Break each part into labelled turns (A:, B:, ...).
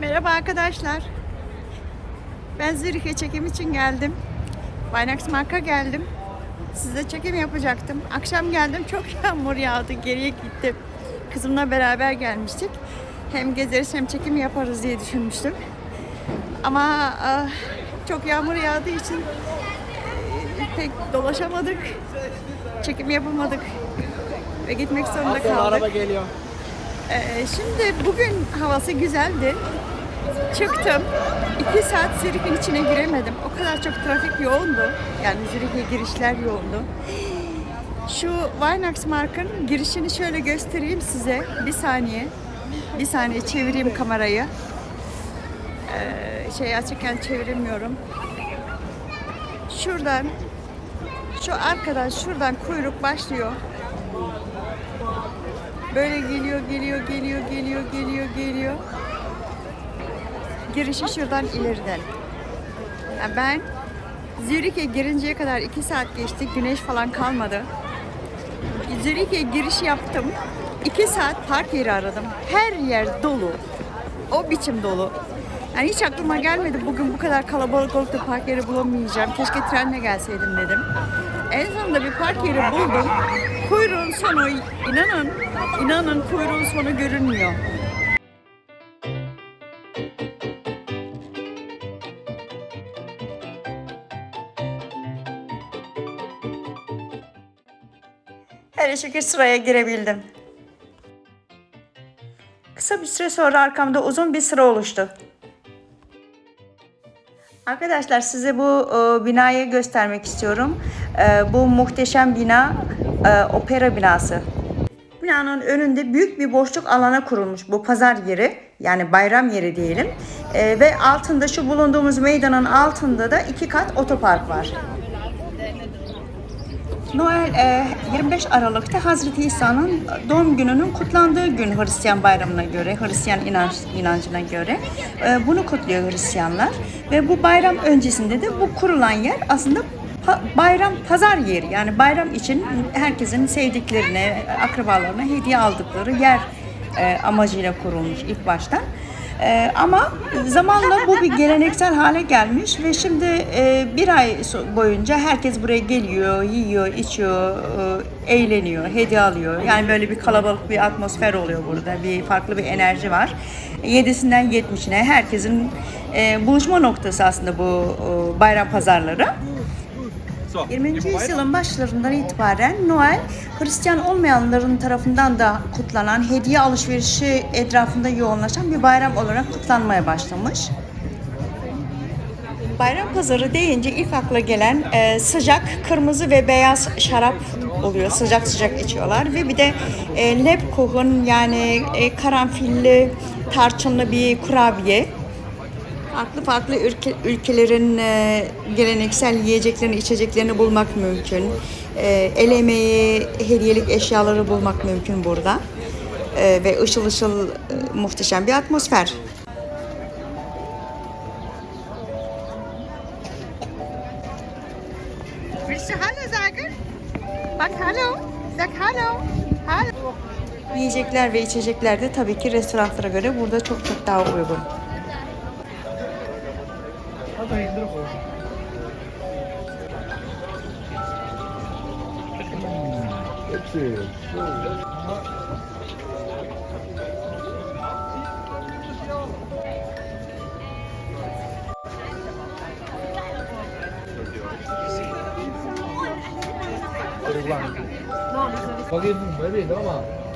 A: Merhaba arkadaşlar. Ben Zürih'e çekim için geldim. Baynax Mark'a geldim. Size çekim yapacaktım. Akşam geldim çok yağmur yağdı. Geriye gittim. Kızımla beraber gelmiştik. Hem gezeriz hem çekim yaparız diye düşünmüştüm. Ama ah, çok yağmur yağdığı için eh, pek dolaşamadık. Çekim yapamadık. Ve gitmek zorunda kaldık.
B: araba geliyor.
A: Ee, şimdi bugün havası güzeldi. Çıktım. iki saat Zürih'in içine giremedim. O kadar çok trafik yoğundu. Yani Zürih'e girişler yoğundu. Şu Weihnachtsmarkt'ın girişini şöyle göstereyim size. Bir saniye. Bir saniye çevireyim kamerayı. Ee, şey açıkken çeviremiyorum. Şuradan şu arkadan şuradan kuyruk başlıyor. Böyle geliyor, geliyor, geliyor, geliyor, geliyor, geliyor. Girişi şuradan ileriden. Yani ben Zürih'e girinceye kadar iki saat geçti. Güneş falan kalmadı. Zürih'e giriş yaptım. İki saat park yeri aradım. Her yer dolu. O biçim dolu. Yani hiç aklıma gelmedi bugün bu kadar kalabalık olup da park yeri bulamayacağım. Keşke trenle gelseydim dedim. En sonunda bir park yeri buldum. Kuyruğun sonu inanın, inanın kuyruğun sonu görünmüyor. Hele şükür sıraya girebildim. Kısa bir süre sonra arkamda uzun bir sıra oluştu. Arkadaşlar size bu e, binayı göstermek istiyorum. E, bu muhteşem bina e, opera binası. Binanın önünde büyük bir boşluk alana kurulmuş bu pazar yeri yani bayram yeri diyelim. E, ve altında şu bulunduğumuz meydanın altında da iki kat otopark var. Noel e, 25 Aralık'ta Hazreti İsa'nın doğum gününün kutlandığı gün Hristiyan bayramına göre, Hristiyan inanç, inancına göre e, bunu kutluyor Hristiyanlar. Ve bu bayram öncesinde de bu kurulan yer aslında bayram pazar yeri. Yani bayram için herkesin sevdiklerine, akrabalarına hediye aldıkları yer e, amacıyla kurulmuş ilk baştan. Ee, ama zamanla bu bir geleneksel hale gelmiş ve şimdi e, bir ay boyunca herkes buraya geliyor, yiyor, içiyor, e, eğleniyor, hediye alıyor. Yani böyle bir kalabalık bir atmosfer oluyor burada. Bir farklı bir enerji var. 7'sinden 70'ine herkesin e, buluşma noktası aslında bu e, bayram pazarları. 20. yüzyılın başlarından itibaren Noel, Hristiyan olmayanların tarafından da kutlanan, hediye alışverişi etrafında yoğunlaşan bir bayram olarak kutlanmaya başlamış. Bayram pazarı deyince ilk akla gelen e, sıcak kırmızı ve beyaz şarap oluyor. Sıcak sıcak içiyorlar ve bir de e, lebkuchen yani e, karanfilli, tarçınlı bir kurabiye. Farklı farklı ülke, ülkelerin e, geleneksel yiyeceklerini, içeceklerini bulmak mümkün. E, el emeği, hediyelik eşyaları bulmak mümkün burada. E, ve ışıl ışıl e, muhteşem bir atmosfer. Willst du Hallo sagen? Bak Hallo. Sag Hallo. Hallo. Yiyecekler ve içecekler de tabii ki restoranlara göre burada çok çok daha uygun.
B: 그렇지. 거기 좀 멀리 넘어.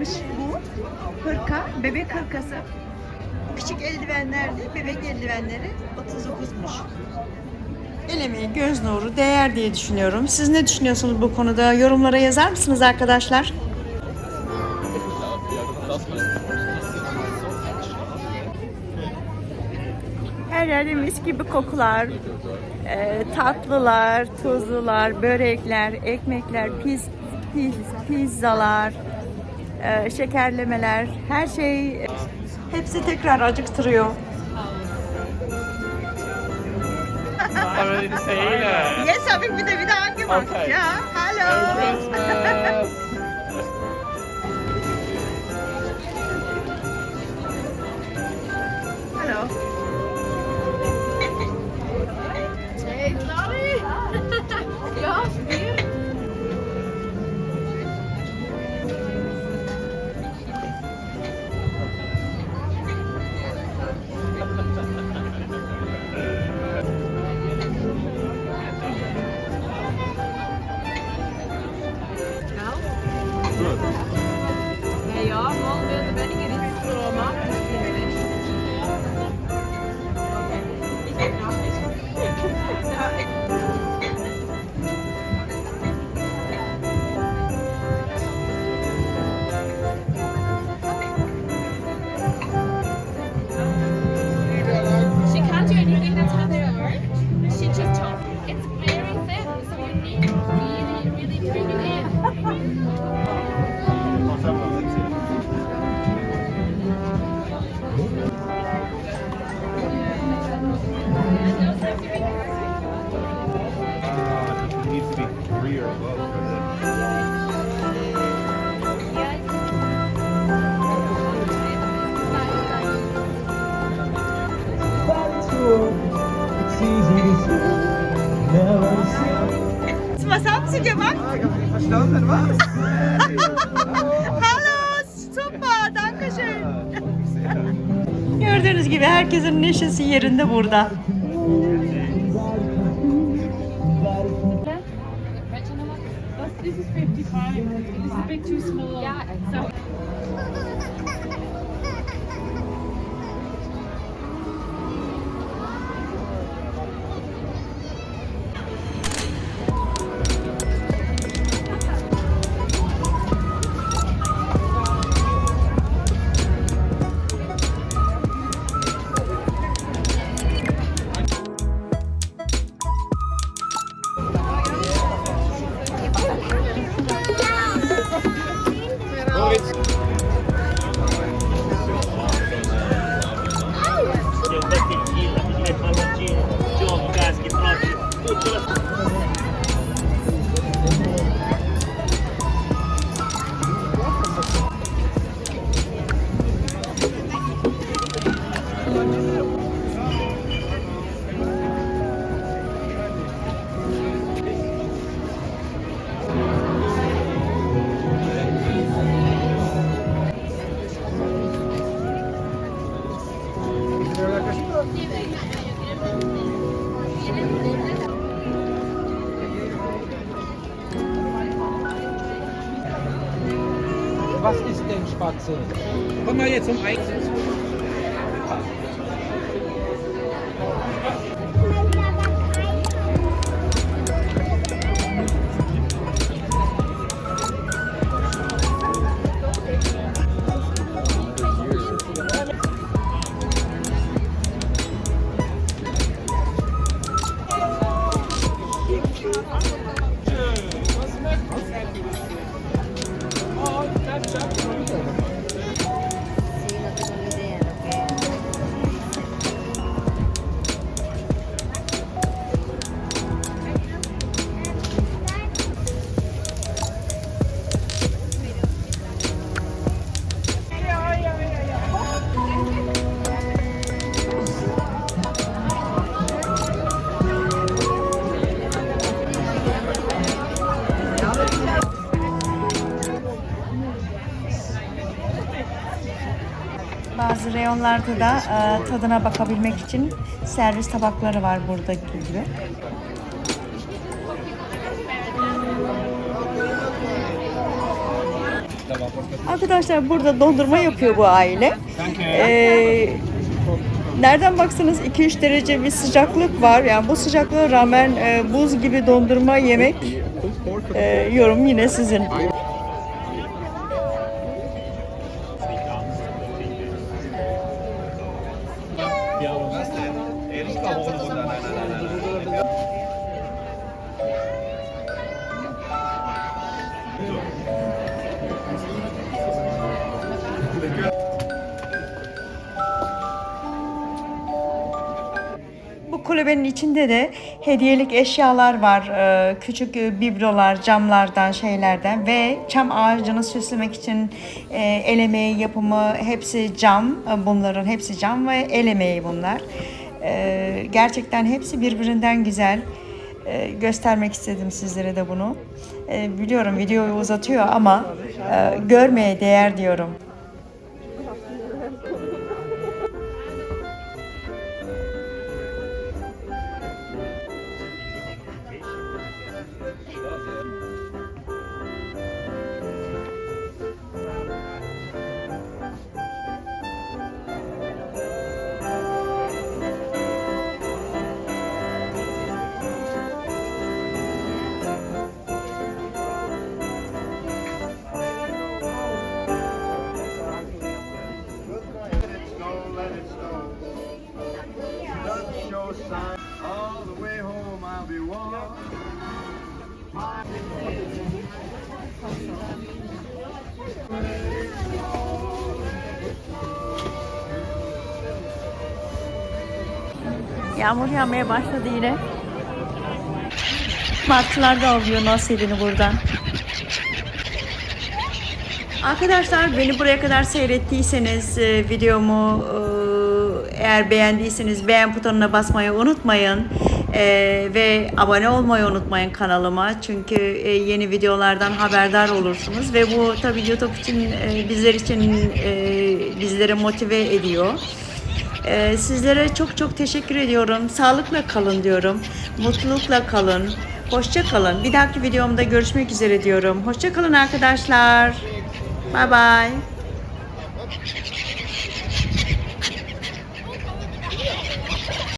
B: yapmış bu. Hırka, bebek hırkası.
A: Küçük eldivenlerdi, bebek eldivenleri 39'muş. El emeği, göz nuru değer diye düşünüyorum. Siz ne düşünüyorsunuz bu konuda? Yorumlara yazar mısınız arkadaşlar? Her yerde mis gibi kokular, e, tatlılar, tuzlular, börekler, ekmekler, piz, piz, pizzalar, e, şekerlemeler, her şey hepsi tekrar acıktırıyor. Yes, abi bir de bir daha hangi
C: Okay.
A: ya? Hello.
D: Three or above.
A: Was haben Sie gemacht?
D: Verstanden, was?
A: Hallo, super, danke schön. Gördüğünüz gibi herkesin neşesi yerinde burada.
E: be fine. It's a bit too small.
F: Yeah.
E: So.
G: Spatze?
D: Komm mal jetzt zum Einsatz.
A: Bazı reyonlarda da e, tadına bakabilmek için servis tabakları var buradaki gibi. Arkadaşlar burada dondurma yapıyor bu aile. Ee, Nereden baksanız 2-3 derece bir sıcaklık var. Yani bu sıcaklığa rağmen e, buz gibi dondurma yemek e, yorum yine sizin. Kulübenin içinde de hediyelik eşyalar var. Ee, Küçük biblolar, camlardan, şeylerden ve çam ağacını süslemek için e, el emeği yapımı hepsi cam. E, Bunların hepsi cam ve el emeği bunlar. Ee, Gerçekten hepsi birbirinden güzel. Ee, Göstermek istedim sizlere de bunu. Biliyorum videoyu uzatıyor ama e, görmeye değer diyorum. Yağmur yağmaya başladı yine. Martılar da alıyor nasibini buradan. Arkadaşlar beni buraya kadar seyrettiyseniz e, videomu e, eğer beğendiyseniz beğen butonuna basmayı unutmayın. E, ve abone olmayı unutmayın kanalıma. Çünkü e, yeni videolardan haberdar olursunuz ve bu tabii YouTube için e, bizler için e, bizleri motive ediyor. Ee, sizlere çok çok teşekkür ediyorum. Sağlıkla kalın diyorum. Mutlulukla kalın. Hoşça kalın. Bir dahaki videomda görüşmek üzere diyorum. Hoşça kalın arkadaşlar. Bye bye.